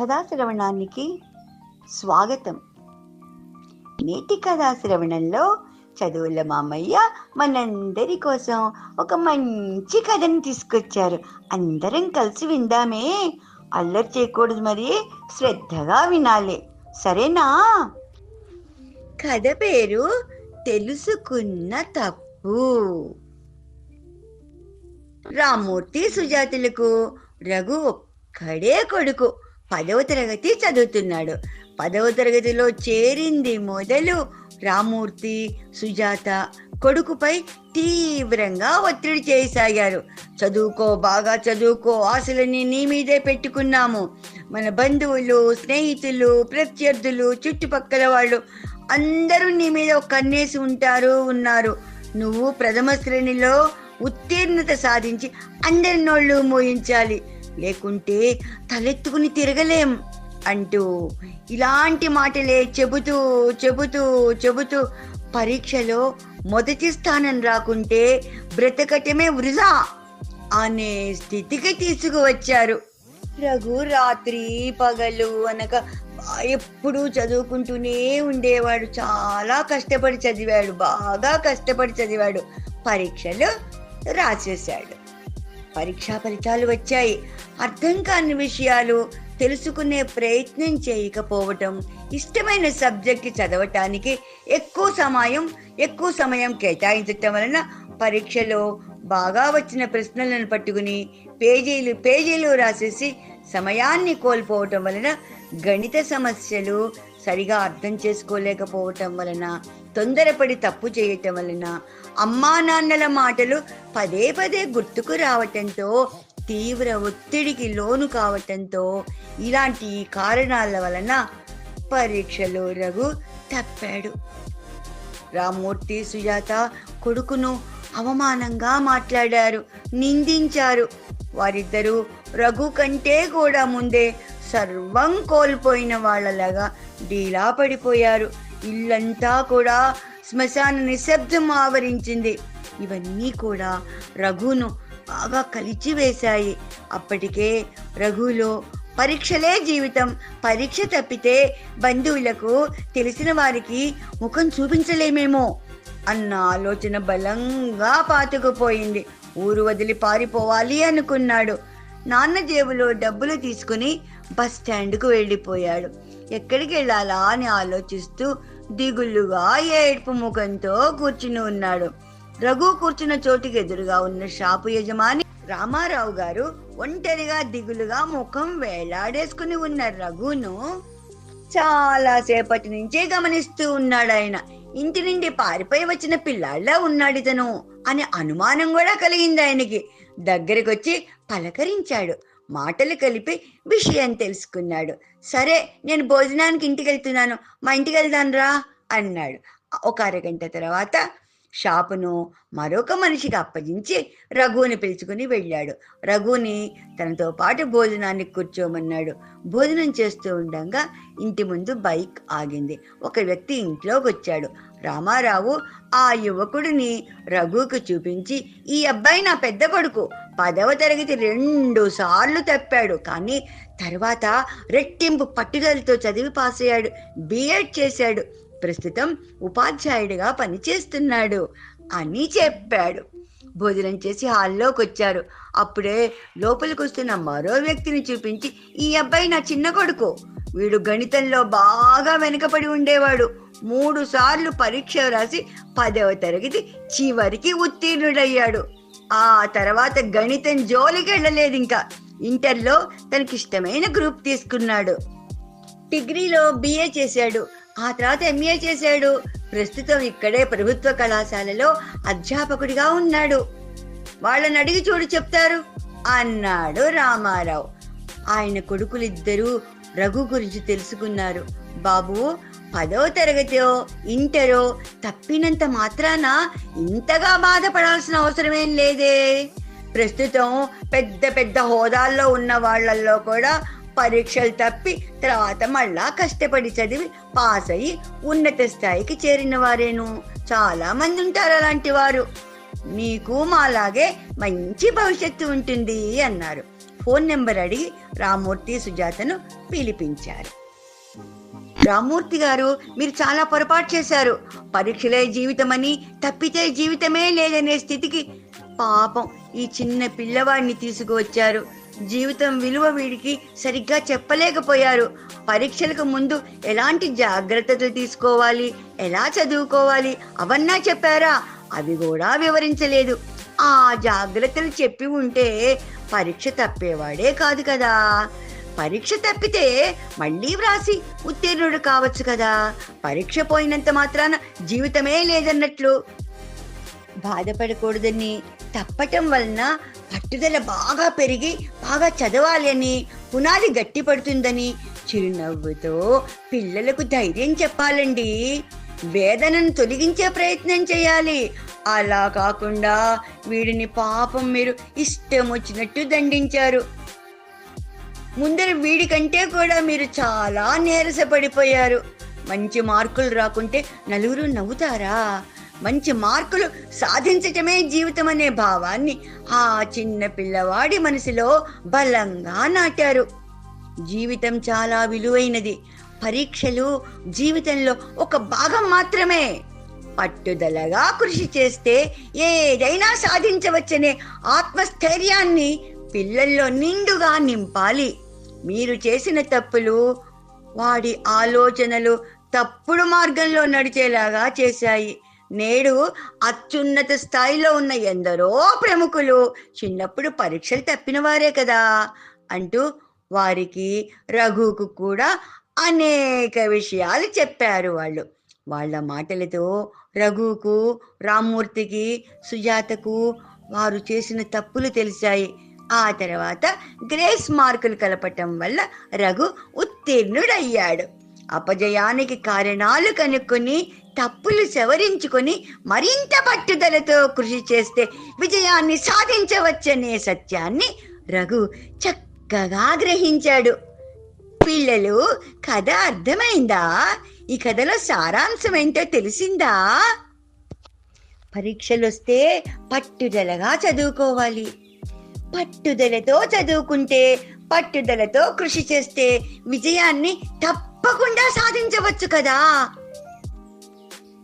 కథాశ్రవణానికి స్వాగతం. నేటి కథాశ్రవణంలో చదువుల మామయ్య మనందరి కోసం ఒక మంచి కథని తీసుకొచ్చారు. అందరం కలిసి విందామే. అల్లరి చేయకూడదు మరి శ్రద్ధగా వినాలి. సరేనా? కథ పేరు తెలుసుకున్న తప్పు. రామూర్తి సుజాతులకు రఘు ఒక్కడే కొడుకు. పదవ తరగతి చదువుతున్నాడు. పదవ తరగతిలో చేరింది మొదలు రామూర్తి సుజాత కొడుకుపై తీవ్రంగా ఒత్తిడి చేయసాగారు చదువుకో బాగా చదువుకో ఆశలని నీ మీదే పెట్టుకున్నాము. మన బంధువులు స్నేహితులు ప్రత్యర్థులు చుట్టుపక్కల వాళ్ళు అందరూ నీ మీద ఒక కన్నేసి ఉంటారు ఉన్నారు. నువ్వు ప్రథమ శ్రేణిలో ఉత్తీర్ణత సాధించి అందరి నోళ్ళు మోయించాలి. లేకుంటే తలెత్తుకుని తిరగలేం అంటూ ఇలాంటి మాటలే చెబుతూ చెబుతూ చెబుతూ పరీక్షలో మొదటి స్థానం రాకుంటే బ్రతకటమే వృధా అనే స్థితికి తీసుకువచ్చారు. రఘు రాత్రి పగలు అనక ఎప్పుడూ చదువుకుంటూనే ఉండేవాడు. చాలా కష్టపడి చదివాడు బాగా కష్టపడి చదివాడు. పరీక్షలు రాసేశాడు. పరీక్షా ఫలితాలు వచ్చాయి. అర్థం కాని విషయాలు తెలుసుకునే ప్రయత్నం చేయకపోవటం ఇష్టమైన సబ్జెక్ట్ చదవటానికి ఎక్కువ సమయం ఎక్కువ సమయం కేటాయించటం వలన పరీక్షలో బాగా వచ్చిన ప్రశ్నలను పట్టుకుని పేజీలు పేజీలు రాసేసి సమయాన్ని కోల్పోవటం వలన గణిత సమస్యలు సరిగా అర్థం చేసుకోలేకపోవటం వలన తొందరపడి తప్పు చేయటం వలన అమ్మా నాన్నల మాటలు పదే పదే గుర్తుకు రావటంతో తీవ్ర ఒత్తిడికి లోను కావటంతో ఇలాంటి కారణాల వలన పరీక్షలో రఘు తప్పాడు. రామూర్తి సుజాత కొడుకును అవమానంగా మాట్లాడారు నిందించారు. వారిద్దరూ రఘు కంటే కూడా ముందే సర్వం కోల్పోయిన వాళ్ళలాగా డీలా పడిపోయారు. ఇల్లంతా కూడా శ్మశాన నిశ్శబ్దం ఆవరించింది. ఇవన్నీ కూడా రఘును బాగా కలిచివేశాయి. అప్పటికే రఘులో పరీక్షలే జీవితం. పరీక్ష తప్పితే బంధువులకు తెలిసిన వారికి ముఖం చూపించలేమేమో అన్న ఆలోచన బలంగా పాతుకుపోయింది. ఊరు వదిలి పారిపోవాలి అనుకున్నాడు. నాన్న జేబులో డబ్బులు తీసుకుని బస్ స్టాండ్కు వెళ్ళిపోయాడు. ఎక్కడికి వెళ్ళాలా అని ఆలోచిస్తూ దిగులుగా ఏడుపు ముఖంతో కూర్చుని ఉన్నాడు. రఘు కూర్చున్న చోటుకి ఎదురుగా ఉన్న షాపు యజమాని రామారావు గారు ఒంటరిగా దిగులుగా ముఖం వేలాడేసుకుని ఉన్న రఘును చాలా సేపటి నుంచే గమనిస్తూ ఉన్నాడు ఆయన. ఇంటి నుండి పారిపోయి వచ్చిన పిల్లాళ్ళ ఉన్నాడు ఇతను అనే అనుమానం కూడా కలిగింది ఆయనకి. దగ్గరకొచ్చి పలకరించాడు. మాటలు కలిపి విషయం తెలుసుకున్నాడు. సరే నేను భోజనానికి ఇంటికి వెళ్తున్నాను మా ఇంటికి వెళ్దాను రా అన్నాడు. ఒక అరగంట తర్వాత షాపును మరొక మనిషికి అప్పగించి రఘుని పిలుచుకుని వెళ్ళాడు. రఘుని తనతో పాటు భోజనానికి కూర్చోమన్నాడు. భోజనం చేస్తూ ఉండగా ఇంటి ముందు బైక్ ఆగింది. ఒక వ్యక్తి ఇంట్లోకి వచ్చాడు. రామారావు ఆ యువకుడిని రఘుకు చూపించి ఈ అబ్బాయి నా పెద్ద కొడుకు. పదవ తరగతి రెండు సార్లు తప్పాడు. కానీ తర్వాత రెట్టింపు పట్టుదలతో చదివి పాస్ అయ్యాడు. బిఎడ్ చేశాడు. ప్రస్తుతం ఉపాధ్యాయుడిగా పనిచేస్తున్నాడు అని చెప్పాడు. భోజనం చేసి హాల్లోకి వచ్చారు. అప్పుడే లోపలికి వస్తున్న మరో వ్యక్తిని చూపించి ఈ అబ్బాయి నా చిన్న కొడుకు. వీడు గణితంలో బాగా వెనుకపడి ఉండేవాడు. మూడు సార్లు పరీక్ష రాసి పదవ తరగతి చివరికి ఉత్తీర్ణుడయ్యాడు. ఆ తర్వాత గణితం జోలికి వెళ్ళలేదు ఇంకా. ఇంటర్లో తనకిష్టమైన గ్రూప్ తీసుకున్నాడు. డిగ్రీలో బిఏ చేశాడు. ఆ తర్వాత ఎంఏ చేశాడు. ప్రస్తుతం ఇక్కడే ప్రభుత్వ కళాశాలలో అధ్యాపకుడిగా ఉన్నాడు. వాళ్ళని అడిగి చూడు చెప్తారు అన్నాడు రామారావు. ఆయన కొడుకులిద్దరూ రఘు గురించి తెలుసుకున్నారు. బాబు పదో తరగతిలో ఇంటరో తప్పినంత మాత్రాన ఇంతగా బాధపడాల్సిన అవసరమేం లేదే. ప్రస్తుతం పెద్ద పెద్ద హోదాల్లో ఉన్న వాళ్ళల్లో కూడా పరీక్షలు తప్పి తర్వాత మళ్ళా కష్టపడి చదివి పాస్ అయ్యి ఉన్నత స్థాయికి చేరిన వారేను. చాలా మంది ఉంటారు అలాంటి వారు. మీకు మాలాగే మంచి భవిష్యత్తు ఉంటుంది అన్నారు. ఫోన్ నెంబర్ అడిగి రామూర్తి సుజాతను పిలిపించారు. రామూర్తి గారు మీరు చాలా పొరపాటు చేశారు. పరీక్షలే జీవితమని తప్పితే జీవితమే లేదనే స్థితికి పాపం ఈ చిన్న పిల్లవాడిని తీసుకువచ్చారు. జీవితం విలువ వీడికి సరిగ్గా చెప్పలేకపోయారు. పరీక్షలకు ముందు ఎలాంటి జాగ్రత్తలు తీసుకోవాలి ఎలా చదువుకోవాలి అవన్నా చెప్పారా? అవి కూడా వివరించలేదు. ఆ జాగ్రత్తలు చెప్పి ఉంటే పరీక్ష తప్పేవాడే కాదు కదా. పరీక్ష తప్పితే మళ్ళీ వ్రాసి ఉత్తీర్ణుడు కావచ్చు కదా. పరీక్ష పోయినంత మాత్రాన జీవితమే లేదన్నట్లు. బాధపడకూడదని తప్పటం వలన పట్టుదల బాగా పెరిగి బాగా చదవాలి అని పునాది గట్టి పడుతుందని చిరునవ్వుతో పిల్లలకు ధైర్యం చెప్పాలండి. వేదనను తొలగించే ప్రయత్నం చేయాలి. అలా కాకుండా వీడిని పాపం మీరు ఇష్టం వచ్చినట్టు దండించారు. ముందర వీడికంటే కూడా మీరు చాలా నీరసపడిపోయారు. మంచి మార్కులు రాకుంటే నలుగురు నవ్వుతారా? మంచి మార్కులు సాధించటమే జీవితం అనే భావాన్ని ఆ చిన్న పిల్లవాడి మనసులో బలంగా నాటారు. జీవితం చాలా విలువైనది. పరీక్షలు జీవితంలో ఒక భాగం మాత్రమే. పట్టుదలగా కృషి చేస్తే ఏదైనా సాధించవచ్చనే ఆత్మస్థైర్యాన్ని పిల్లల్లో నిండుగా నింపాలి. మీరు చేసిన తప్పులు వాడి ఆలోచనలు తప్పుడు మార్గంలో నడిచేలాగా చేశాయి. నేడు అత్యున్నత స్థాయిలో ఉన్న ఎందరో ప్రముఖులు చిన్నప్పుడు పరీక్షలు తప్పిన వారే కదా అంటూ వారికి రఘుకు కూడా అనేక విషయాలు చెప్పారు వాళ్ళు. వాళ్ళ మాటలతో రఘుకు రామ్మూర్తికి సుజాతకు వారు చేసిన తప్పులు తెలిసాయి. ఆ తర్వాత గ్రేస్ మార్కులు కలపటం వల్ల రఘు ఉత్తీర్ణుడయ్యాడు. అపజయానికి కారణాలు కనుక్కొని తప్పులు సవరించుకొని మరింత పట్టుదలతో కృషి చేస్తే విజయాన్ని సాధించవచ్చనే సత్యాన్ని రఘు చక్కగా గ్రహించాడు. పిల్లలు కథ అర్థమైందా? ఈ కథలో సారాంశం ఏంటో తెలిసిందా? పరీక్షలు వస్తే పట్టుదలగా చదువుకోవాలి. పట్టుదలతో చదువుకుంటే పట్టుదలతో కృషి చేస్తే విజయాన్ని తప్పకుండా సాధించవచ్చు కదా?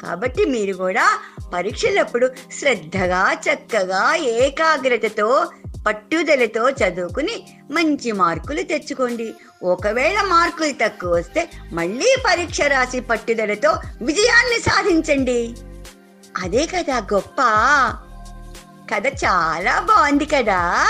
కాబట్టి మీరు కూడా పరీక్షలప్పుడు శ్రద్ధగా చక్కగా ఏకాగ్రతతో పట్టుదలతో చదువుకుని మంచి మార్కులు తెచ్చుకోండి. ఒకవేళ మార్కులు తక్కువ వస్తే మళ్ళీ పరీక్ష రాసి పట్టుదలతో విజయాన్ని సాధించండి. అదే కదా గొప్ప. కథ చాలా బాగుంది కదా.